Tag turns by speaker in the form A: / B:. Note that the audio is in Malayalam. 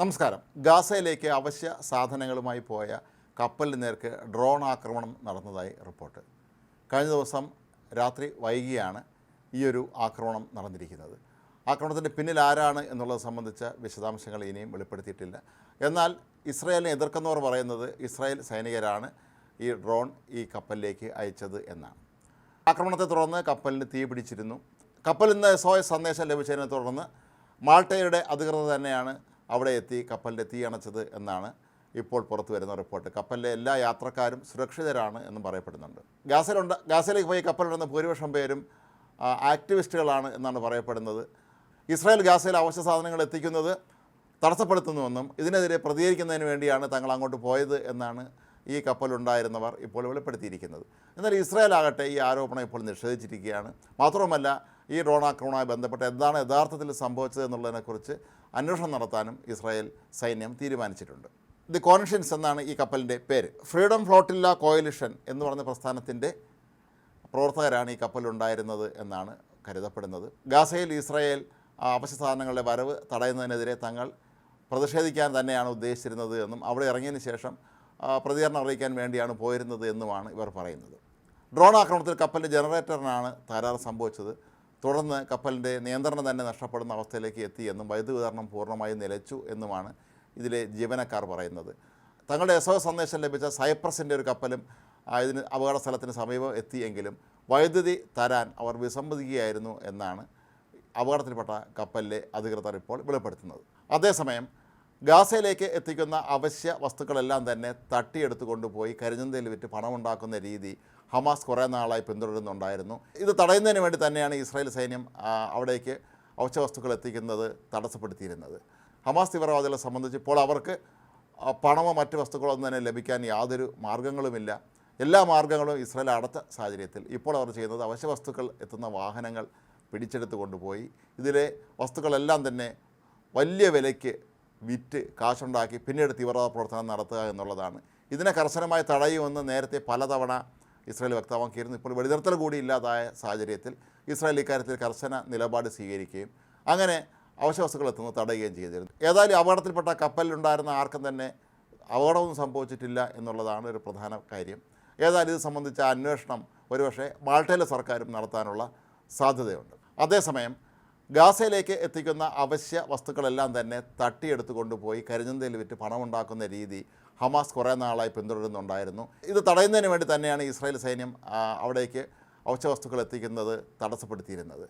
A: നമസ്കാരം. ഗാസയിലേക്ക് അവശ്യ സാധനങ്ങളുമായി പോയ കപ്പലിന് നേർക്ക് ഡ്രോൺ ആക്രമണം നടന്നതായി റിപ്പോർട്ട്. കഴിഞ്ഞ ദിവസം രാത്രി വൈകിയാണ് ഈ ഒരു ആക്രമണം നടന്നിരിക്കുന്നത്. ആക്രമണത്തിന്റെ പിന്നിൽ ആരാണ് എന്നുള്ളത് സംബന്ധിച്ച വിശദാംശങ്ങൾ ഇനിയും വെളിപ്പെടുത്തിയിട്ടില്ല. എന്നാൽ ഇസ്രായേലിനെ എതിർക്കുന്നവർ പറയുന്നത് ഇസ്രായേൽ സൈനികരാണ് ഈ ഡ്രോൺ ഈ കപ്പലിലേക്ക് അയച്ചത് എന്നാണ്. ആക്രമണത്തെ തുടർന്ന് കപ്പലിന് തീ പിടിച്ചിരുന്നു. കപ്പലിൽ നിന്ന് എസ് സന്ദേശം ലഭിച്ചതിനെ തുടർന്ന് മാൾട്ടയുടെ അധികൃതർ തന്നെയാണ് അവിടെ എത്തി കപ്പലിന്റെ തീ അണച്ചത് എന്നാണ് ഇപ്പോൾ പുറത്തു വരുന്ന റിപ്പോർട്ട്. കപ്പലിലെ എല്ലാ യാത്രക്കാരും സുരക്ഷിതരാണ് എന്നും പറയപ്പെടുന്നുണ്ട്. ഗാസയിലുണ്ട് ഗാസയിലേക്ക് പോയി കപ്പലുണ്ടെന്ന ഭൂരിപക്ഷം പേരും ആക്ടിവിസ്റ്റുകളാണ് എന്നാണ് പറയപ്പെടുന്നത്. ഇസ്രായേൽ ഗാസയിൽ അവശ്യ സാധനങ്ങൾ എത്തിക്കുന്നത് തടസ്സപ്പെടുത്തുന്നുവെന്നും ഇതിനെതിരെ പ്രതികരിക്കുന്നതിന് വേണ്ടിയാണ് തങ്ങൾ അങ്ങോട്ട് പോയത് എന്നാണ് ഈ കപ്പലുണ്ടായിരുന്നവർ ഇപ്പോൾ വെളിപ്പെടുത്തിയിരിക്കുന്നത്. എന്നാൽ ഇസ്രായേൽ ആകട്ടെ ഈ ആരോപണം ഇപ്പോൾ നിഷേധിച്ചിരിക്കുകയാണ്. മാത്രവുമല്ല ഈ ഡ്രോൺ ആക്രമണവുമായി ബന്ധപ്പെട്ട് എന്താണ് യഥാർത്ഥത്തിൽ സംഭവിച്ചത് എന്നുള്ളതിനെക്കുറിച്ച് അന്വേഷണം നടത്താനും ഇസ്രായേൽ സൈന്യം തീരുമാനിച്ചിട്ടുണ്ട്. ദി കോൺഷ്യൻസ് എന്നാണ് ഈ കപ്പലിന്റെ പേര്. ഫ്രീഡം ഫ്ലോട്ടില്ല കോയലിഷൻ എന്ന് പറഞ്ഞ പ്രസ്ഥാനത്തിന്റെ പ്രവർത്തകരാണ് ഈ കപ്പലുണ്ടായിരുന്നത് എന്നാണ് കരുതപ്പെടുന്നത്. ഗാസയിൽ ഇസ്രായേൽ അവശ്യ സാധനങ്ങളുടെ വരവ് തടയുന്നതിനെതിരെ തങ്ങൾ പ്രതിഷേധിക്കാൻ തന്നെയാണ് ഉദ്ദേശിച്ചിരുന്നത് എന്നും അവിടെ ഇറങ്ങിയതിന് ശേഷം പ്രതികരണം അറിയിക്കാൻ വേണ്ടിയാണ് പോയിരുന്നത് എന്നുമാണ് ഇവർ പറയുന്നത്. ഡ്രോൺ ആക്രമണത്തിൽ കപ്പലിന്റെ ജനറേറ്ററിനാണ് തകരാറ് സംഭവിച്ചത്. തുടർന്ന് കപ്പലിന്റെ നിയന്ത്രണം തന്നെ നഷ്ടപ്പെടുന്ന അവസ്ഥയിലേക്ക് എത്തി എന്നും വൈദ്യുതി വിതരണം പൂർണമായും നിലച്ചു എന്നുമാണ് ഇതിലെ ജീവനക്കാർ പറയുന്നത്. തങ്ങളുടെ എസ് ഒ സന്ദേശം ലഭിച്ച സൈപ്രസിന്റെ ഒരു കപ്പലും ഇതിന് അപകട സ്ഥലത്തിന് സമീപം എത്തിയെങ്കിലും വൈദ്യുതി തരാൻ അവർ വിസമ്മതിക്കുകയായിരുന്നു എന്നാണ് അപകടത്തിൽപ്പെട്ട കപ്പലിലെ അധികൃതർ ഇപ്പോൾ വെളിപ്പെടുത്തുന്നത്. അതേസമയം ഗാസയിലേക്ക് എത്തിക്കുന്ന അവശ്യ വസ്തുക്കളെല്ലാം തന്നെ തട്ടിയെടുത്തു കൊണ്ടുപോയി കരിഞ്ചന്തയിൽ വിറ്റ് പണമുണ്ടാക്കുന്ന രീതി ഹമാസ് കുറേ നാളായി പിന്തുടരുന്നുണ്ടായിരുന്നു. ഇത് തടയുന്നതിന് വേണ്ടി തന്നെയാണ് ഇസ്രായേൽ സൈന്യം അവിടേക്ക് അവശ്യ വസ്തുക്കൾ എത്തിക്കുന്നത് തടസ്സപ്പെടുത്തിയിരുന്നത്. ഹമാസ് തീവ്രവാദികളെ സംബന്ധിച്ച് ഇപ്പോൾ അവർക്ക് പണമോ മറ്റ് വസ്തുക്കളോ ഒന്നും തന്നെ ലഭിക്കാൻ യാതൊരു മാർഗങ്ങളുമില്ല. എല്ലാ മാർഗങ്ങളും ഇസ്രായേൽ അടച്ച സാഹചര്യത്തിൽ. ഇപ്പോൾ അവർ ചെയ്യുന്നത് അവശ്യ വസ്തുക്കൾ എത്തുന്ന വാഹനങ്ങൾ പിടിച്ചെടുത്ത് കൊണ്ടുപോയി. ഇതിലെ വസ്തുക്കളെല്ലാം തന്നെ വലിയ വിലയ്ക്ക് വിറ്റ് കാശുണ്ടാക്കി പിന്നീട് തീവ്രവാദ പ്രവർത്തനം നടത്തുക എന്നുള്ളതാണ്. ഇതിനെ കർശനമായി തടയുമെന്ന് നേരത്തെ പലതവണ ഇസ്രായേൽ വ്യക്തമാക്കിയിരുന്നു. ഇപ്പോൾ വെടിനിർത്തൽ കൂടി ഇല്ലാതായ സാഹചര്യത്തിൽ ഇസ്രായേൽ ഇക്കാര്യത്തിൽ കർശന നിലപാട് സ്വീകരിക്കുകയും അങ്ങനെ അവശ്യ വസ്തുക്കൾ എത്തുന്നത് തടയുകയും ചെയ്തിരുന്നു. ഏതായാലും അപകടത്തിൽപ്പെട്ട കപ്പലിലുണ്ടായിരുന്ന ആർക്കും തന്നെ അപകടമൊന്നും സംഭവിച്ചിട്ടില്ല എന്നുള്ളതാണ് ഒരു പ്രധാന കാര്യം. ഏതായാലും ഇത് സംബന്ധിച്ച അന്വേഷണം ഒരുപക്ഷെ മാൾട്ടയിലെ സർക്കാരും നടത്താനുള്ള സാധ്യതയുണ്ട്. അതേസമയം ഗാസയിലേക്ക് എത്തിക്കുന്ന അവശ്യ വസ്തുക്കളെല്ലാം തന്നെ തട്ടിയെടുത്തു കൊണ്ടുപോയി കരിഞ്ഞന്തയിൽ വിറ്റ് പണമുണ്ടാക്കുന്ന രീതി ഹമാസ് കുറേ നാളായി പിന്തുടരുന്നുണ്ടായിരുന്നു. ഇത് തടയുന്നതിന് വേണ്ടി തന്നെയാണ് ഇസ്രായേൽ സൈന്യം അവിടേക്ക് അവശ്യ വസ്തുക്കൾ എത്തിക്കുന്നത് തടസ്സപ്പെടുത്തിയിരുന്നത്.